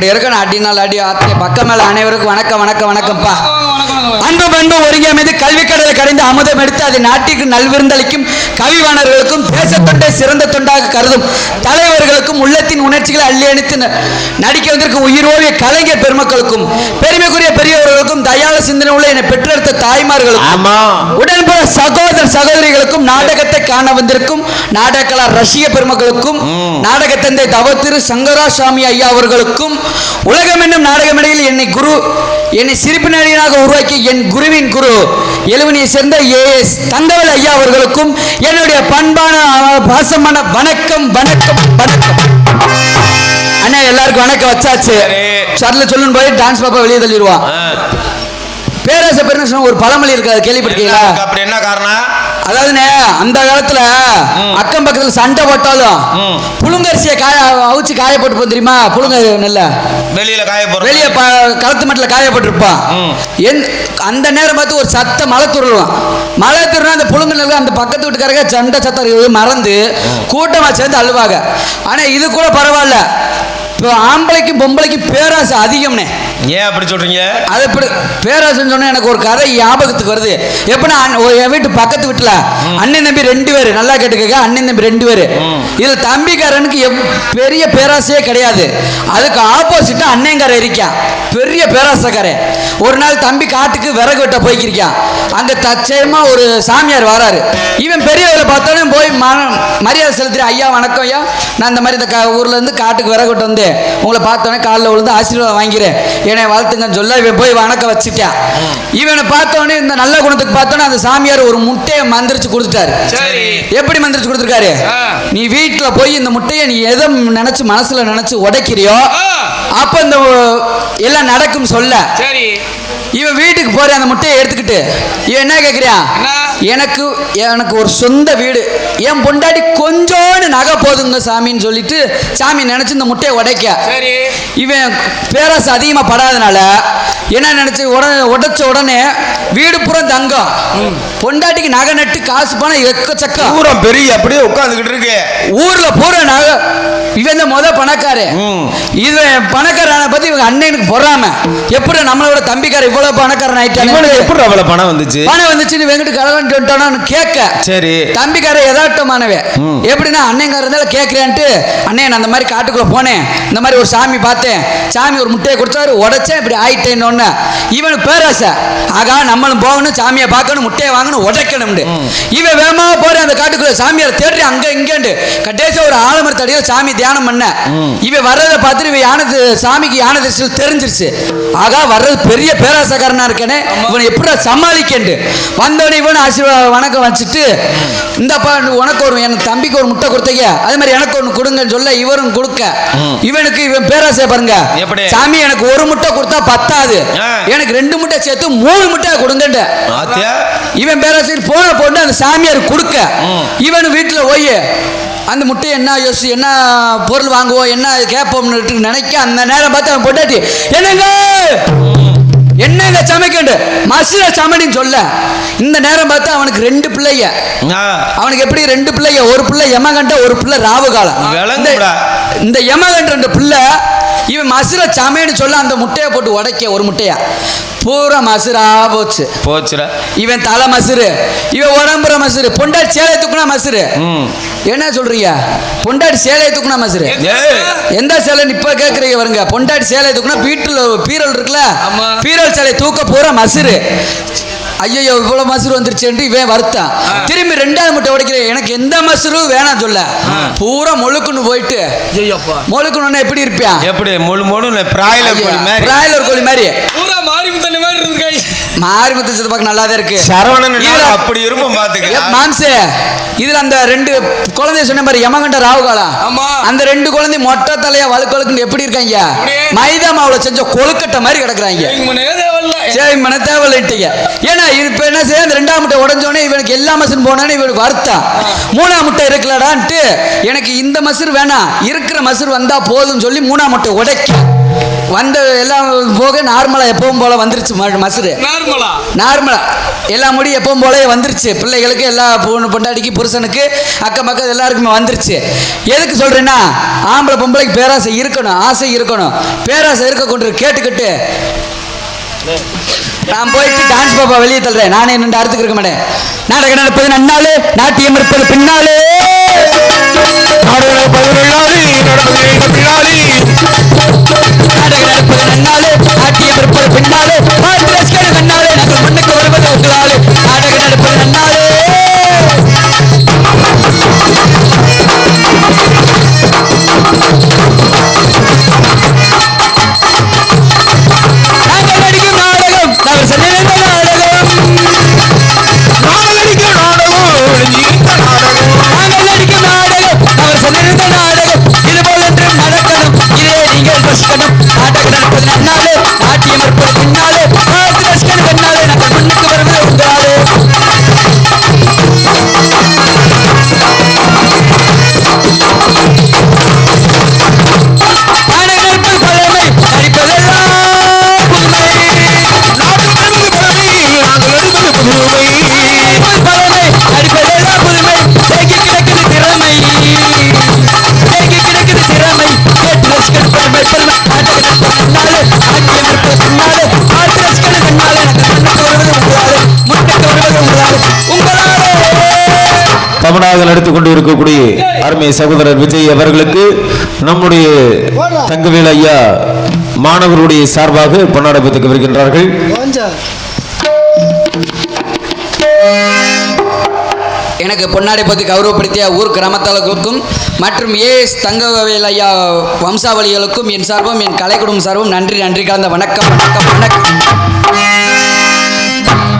அப்படி இருக்கணும். அடினால் அடி ஆத்திய பக்கம் மேல அனைவருக்கும் வணக்கம் வணக்கம் வணக்கம்ப்பா. அன்பு பண்பு ஒருங்கி அமைந்து கல்வி கடலை கடைந்து அமுதம் எடுத்து அது நாட்டிற்கு நல்விருந்தளிக்கும் கவிவாணர்களுக்கும் தேசத்தொண்டை சிறந்த தொண்டாக கருதும் தலைவர்களுக்கும் உள்ளத்தின் உணர்ச்சிகளை அள்ளி அணித்து நடிக்க வந்திருக்கும் உயிரோவிய கலைஞர் பெருமக்களுக்கும் பெருமைக்குரிய பெரியவர்களுக்கும் தயாள சிந்தனை உள்ள என்னை பெற்றெடுத்த தாய்மார்களுக்கும் ஆமா. உடன்பட சகோதர சகோதரிகளுக்கும் நாடகத்தை காண வந்திருக்கும் நாடகலா ரசிக பெருமக்களுக்கும் நாடக தந்தை தவத்திரு சங்கரா சுவாமி ஐயா அவர்களுக்கும் உலகம் என்னும் நாடக மேடையில் என்னை குரு என்னை நடிகனாக உருவாக்கி என் குருவின் குரு எழுவனியை சேர்ந்த ஏ எஸ் தங்கவேல் ஐயா அவர்களுக்கும் என்னுடைய பண்பான பாசமான வணக்கம் வணக்கம் வணக்கம். அண்ணா எல்லாருக்கும் வணக்கம் வச்சாச்சு. சர்ல சொல்லுன்னு போய் டான்ஸ் பாப்பா வெளியே தள்ளிடுவான் பேராசை பெருன்னு ஒரு பழமொழி இருக்கு அது கேள்விப்பட்டிருக்கீங்களா? அப்படி என்ன காரணம்? அதாவதுண்ணே அந்த காலத்துல அக்கம் பக்கத்துல சண்டை போட்டாலும். புழுங்கரிசியை காய அவிச்சு காய போட்டு தெரியுமா? புழுங்க நெல்ல. வெளியில காய வெளியே களத்து மட்டில் காய போட்டிருப்பான் ம். என் அந்த நேரம் பார்த்து ஒரு சத்த மழை துருவான் மழை துருனா அந்த புழுங்க நெல் அந்த பக்கத்து வீட்டுக்காரங்க சண்டை சத்தம் மறந்து கூட்டமா சேர்ந்து அழுவாங்க. ஆனா இது கூட பரவாயில்ல. இப்போ ஆம்பளைக்கும் பொம்பளைக்கும் பேராசை அதிகம்னே. ஏன் அப்படி சொல்றீங்க? அது எப்படி? பேராசன்னு சொன்னா எனக்கு ஒரு கதை ஞாபகத்துக்கு வருது. எப்படின்னா அண்ணன் ஒரு என் வீட்டு பக்கத்து வீட்டுல அண்ணன் தம்பி ரெண்டு பேர். நல்லா கேட்டுக்கங்க அண்ணன் தம்பி ரெண்டு பேர். இதுல தம்பிக்காரனுக்கு பெரிய பேராசையே கிடையாது. அதுக்கு ஆப்போசிட்டா அண்ணங்காரன் இருக்கான். பெரிய பேராசைக்காரன். ஒரு நாள் தம்பி காட்டுக்கு விறகு வெட்ட போய்க்கிருக்கான் அங்க தச்சயமா ஒரு சாமியார் வராரு. இவன் பெரியவரை பார்த்தோன்னே போய் மரியாதை செலுத்துறேன் ஐயா வணக்கம் ஐயா. நான் இந்த மாதிரி இந்த ஊர்ல இருந்து காட்டுக்கு விறகு வெட்ட வந்தேன். உங்களை பார்த்தோன்னே காலில் விழுந்து ஆசீர்வாதம் வாங்கிறேன் என்னை வாழ்த்துங்கன்னு சொல்ல இவன் போய் வணக்கம் வச்சுட்டான். இவனை பார்த்தோன்னே இந்த நல்ல குணத்துக்கு பார்த்தோன்னே அந்த சாமியார் ஒரு முட்டையை மந்திரிச்சு கொடுத்துட்டாரு. எப்படி மந்திரிச்சு கொடுத்துருக்காரு? நீ வீட்டில் போய் இந்த முட்டையை நீ எதை நினைச்சு மனசுல நினைச்சு உடைக்கிறியோ அப்ப இந்த எல்லாம் நடக்கும் சொல்ல. இவன் வீட்டுக்கு போற அந்த முட்டையை எடுத்துக்கிட்டு இவன் என்ன கேட்குறான் என்ன? எனக்கு எனக்கு ஒரு சொந்த வீடு. என் பொண்டாட்டி கொஞ்சோண்டு நகை போதுங்க சாமின்னு சொல்லிட்டு சாமி நினைச்சு இந்த முட்டையை உடைக்க. சரி. இவன் பேராசை அதிகமாக படாதனால என்ன நினைச்சு உடனே உடைச்ச உடனே வீடு பூரா தங்கம். பொண்டாட்டிக்கு நகை நட்டு காசு பணம் எக்கச்சக்கம் தூரம் பெரிய அப்படியே உட்காந்துக்கிட்டு இருக்கு. ஊர்ல பூரா நகை. இவன் தான் முத பணக்காரன் ம். இவன் பணக்காரனை பத்தி இவங்க அண்ணனுக்கு பொறாம. எப்படி நம்மளோட தம்பிக்கார இவ்வளவு பணக்காரன் ஆயிட்டானு? எப்படி அவ்வளவு பணம் வந்துச்சு? பணம் வந்துச்சுன்னு வெங்கட்டு கலவன்ட்டு வந்துட்டானு கேட்க. சரி. தம்பிக்கார ம். எப்படின்னா அண்ணங்கார இருந்தாலும் கேட்கிறேன்ட்டு அண்ணே நான் அந்த மாதிரி காட்டுக்குள்ள போனேன். இந்த மாதிரி ஒரு சாமி பார்த்தேன். சாமி ஒரு முட்டையை கொடுத்தாரு உடைச்சேன் இப்படி ஆயிட்டேன்னு ஒண்ணு இவனுக்கு பேராசை. ஆகா நம்மளும் போகணும் சாமியை பார்க்கணும் முட்டையை வாங்கணும் உடைக்கணும்னு இவன் வேகமா போறேன் அந்த காட்டுக்குள்ள சாமியார் தேடி அங்க இங்கேண்டு கடைசியா ஒரு ஆலமரத்தடியில் சாமி தியானம் பண்ண. இவன் வர்றதை பார்த்துட்டு இவன் யானை சாமிக்கு யானை திசையில் தெரிஞ்சிருச்சு. ஆகா வர்றது பெரிய பேராசக்காரனா இருக்கனே. இவனை எப்படி சமாளிக்கண்டு வந்தவனே இவன் ஆசீர்வாத வணக்கம் வச்சுட்டு இந்தப்பா உனக்கு ஒரு என் தம்பிக்கு ஒரு முட்டை கொடுத்தீங்க. அதே மாதிரி எனக்கு ஒன்று கொடுங்கன்னு சொல்ல இவரும் கொடுக்க. இவனுக்கு இவன் பேராசை பாருங்க? சாமி எனக்கு ஒரு முட்டை கொடுத்தா பத்தாது. எனக்கு ரெண்டு முட்டை சேர்த்து மூணு முட்டை கொடுங்கண்டு. இவன் பேராசிரியர் போன போட்டு அந்த சாமியார் கொடுக்க. இவன் வீட்டில் போய் அந்த முட்டையை என்ன யோசி என்ன பொருள் வாங்குவோம் என்ன கேட்போம்னு நினைக்க அந்த நேரம் பார்த்து அவன் பொட்டாட்டி என்னங்க? என்னங்க சமைக்கண்டு? மசுர சமடின்னு சொல்ல. இந்த நேரம் பார்த்து அவனுக்கு ரெண்டு பிள்ளைங்க. ஆ, அவனுக்கு எப்படி ரெண்டு பிள்ளைங்க? ஒரு பிள்ளை யமகண்ட ஒரு பிள்ளை ராவுகாலம் இந்த யமகண்ட ரெண்டு பிள்ளை இவன் மசுர சமைன்னு சொல்ல அந்த முட்டையை போட்டு உடைக்க ஒரு முட்டையா? பூரா மசுரா போச்சு. போச்சுடா. இவன் தலை மசுரு. இவன் உடம்புற மசுரு. பொண்டாட்டி சேலை தூக்குனா மசுரு. என்ன சொல்றீங்க? பொண்டாட்டி சேலையை தூக்குனா மசுரு. எந்த சேலை இப்ப கேக்குறீங்க வருங்க பொண்டாட்டி சேலை தூக்குனா வீட்டுல பீரல் இருக்குல்ல. பீரல் சேலை தூக்க போற மசுரு. ஐயோ இவ்வளவு மசூர் வந்துருச்சுன்ட்டு இவன் வருத்தான் திரும்பி ரெண்டாவது முட்டை உடைக்கிறேன் எனக்கு எந்த மசூரும் வேணாம் சொல்ல. பூரா முழுக்குன்னு போயிட்டு. முழுக்கணும்னா எப்படி இருப்பியான் எப்படி? முழு முழு பிராய்லர் கோழி மாதிரி. பிராய்லர் கோழி மாதிரி. பூரா மாறி முத்தண்ணி மாதிரி இருக்காய் மாறி முத்து பார்க்க நல்லா தான் இருக்கு. சரவணன் அப்படி இரும்பும் ஏ, பாத்துக்க மாம்சே இதுல அந்த ரெண்டு குழந்தை சொன்ன மாதிரி யமகண்ட ராவுகாலா. அந்த ரெண்டு குழந்தை மொட்டை தலையா வழுக்கொழுக்குன்னு எப்படி இருக்காங்க? மைதா மாவுல செஞ்ச கொழுக்கட்டை மாதிரி கிடக்குறாங்க. சரி மன தேவையில்லைட்டீங்க ஏன்னா இப்ப என்ன செய்ய அந்த ரெண்டாம் முட்டை உடஞ்சோடனே இவனுக்கு எல்லா மசரும் போனோடனே இவனுக்கு வருத்தம். மூணாம் முட்டை இருக்குல்லடான்ட்டு எனக்கு இந்த மசூர் வேணாம். இருக்கிற மசூர் வந்தா போதும்னு சொல்லி மூணாம் முட்டை உடைக்க வந்த எல்லாம் போக நார்மலா எப்பவும் போல வந்துருச்சு மசூரு நார்மலா நார்மலா எல்லா முடி எப்பவும் போலவே வந்துருச்சு. பிள்ளைகளுக்கு எல்லா பொண்ணு பொண்டாட்டிக்கு புருஷனுக்கு அக்கம் பக்கம் எல்லாருக்குமே வந்துருச்சு. எதுக்கு சொல்றேன்னா ஆம்பளை பொம்பளைக்கு பேராசை இருக்கணும் ஆசை இருக்கணும். பேராசை இருக்க கொண்டு கேட்டுக்கிட்டு நான் போயிட்டு டான்ஸ் பாப்பா வெளியே தள்ளுறேன். நானே நின்று அறுத்துக்கு இருக்க மாட்டேன். நாடகம் நடப்பது நன்னாலே நாட்டியம் இருப்பது பின்னாலே நாடக நடப்பது பின்னாலே, தமிழாக நடித்துக் கொண்டு இருக்கக்கூடிய அருமை சகோதரர் விஜய் அவர்களுக்கு நம்முடைய தங்கவேல் ஐயா மாணவருடைய சார்பாக பொன்னாடப்பத்துக்கு வருகின்றார்கள் எனக்கு பொன்னாடை பற்றி கௌரவப்படுத்திய ஊர் கிராமத்தாளர்களுக்கும் மற்றும் ஏஎஸ் தங்கவேல் ஐயா வம்சாவளிகளுக்கும் என் சார்பும் என் கலை குடும்பம் சார்பும் நன்றி நன்றி கலந்த வணக்கம் வணக்கம் வணக்கம்.